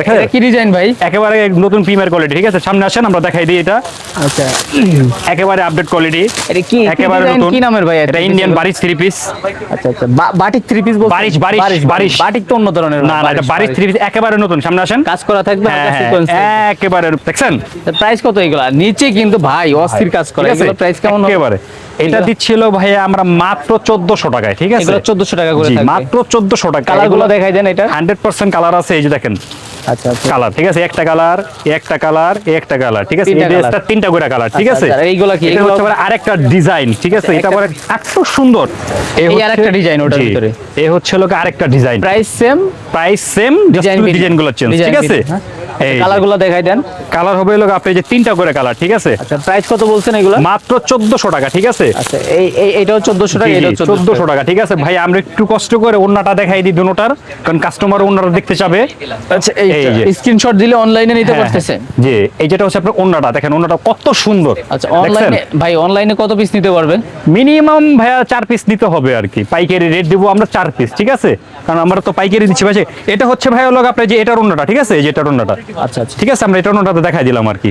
দেখা যায় কি ডিজাইন ভাই? একেবারে নতুন প্রিমিয়ার কোয়ালিটি ঠিক আছে? সামনে আসেন আমরা দেখাই দিই এটা। আচ্ছা। একেবারে আপডেট কোয়ালিটি এটা কি একেবারে নতুন। কি নামের ভাই এটা? ইন্ডিয়ান বারিশ থ্রি পিস আচ্ছা আচ্ছা। বাটিক থ্রি পিস বলতে বারিশ, বারিশ, বারিশ। বাটিক তো অন্য ধরনের না না এটা বারিশ থ্রি পিস একেবারে নতুন। সামনে আসেন। কাজ করা থাকবে হ্যাঁ। একেবারে দেখছেন? প্রাইস কত এগুলা? নিচে কিন্তু ভাই অস্থির কাজ করে। এগুলো প্রাইস কেমন একেবারে। এটা দিচ্ছিল ভাই আমরা মাত্র চোদ্দশো টাকায় ঠিক আছে? এগুলো 1400 টাকা করে থাকবে। মাত্র চোদ্দশো টাকা কালারগুলো দেখাই দেন এটা। হান্ড্রেড পার্সেন্ট কালার আছে এই যে দেখেন। আচ্ছা আচ্ছা। কালার ঠিক আছে? একটা কালার একটা কালার একটা কালার ঠিক আছে? এই তিনটা ড্রেসটা তিনটা করে কালার ঠিক আচ্ছা, আছে? আচ্ছা, এইগুলা কি? এটা হচ্ছে আরেকটা ডিজাইন ঠিক আছে? এটা এত সুন্দর। এই আরেকটা ডিজাইন ওটার ভিতরে। এই হচ্ছে লোক আরেকটা design. Price same price same design ডিজাইনগুলো চেঞ্জ ঠিক আছে? এই দেখাই দেন। কালার হবে লোক আপনি যে তিনটা করে কালার ঠিক আছে? আচ্ছা প্রাইস কত বলছেন এগুলো? মাত্র চোদ্দশো টাকা ঠিক আছে? আচ্ছা এই এই এটাও 1400 টাকা এটাও 1400 টাকা। ঠিক আছে? ভাই আমরা একটু কষ্ট করে দেখাই দিই কারণ কাস্টমার দেখতে চাবে। আচ্ছা এই এই স্ক্রিনশট দিলে অনলাইনে নিতে হ্যাঁ, হ্যাঁ। জি এই যেটা হচ্ছে আপনার দেখেন কত সুন্দর। আচ্ছা অনলাইনে ভাই অনলাইনে কত পিস নিতে পারবেন মিনিমাম ভাইয়া চার পিস নিতে হবে আর কি। পাইকারি রেট দিব আমরা চার পিস ঠিক আছে? কারণ আমরা তো পাইকারি দিচ্ছি ভাই এটা হচ্ছে ভাই হলো আপনার যে এটার অন্যটা ঠিক আছে? এই যে এটার অন্যটা আচ্ছা আচ্ছা। ঠিক আছে আমরা এটা অন্যটা দেখাই দিলাম আর কি।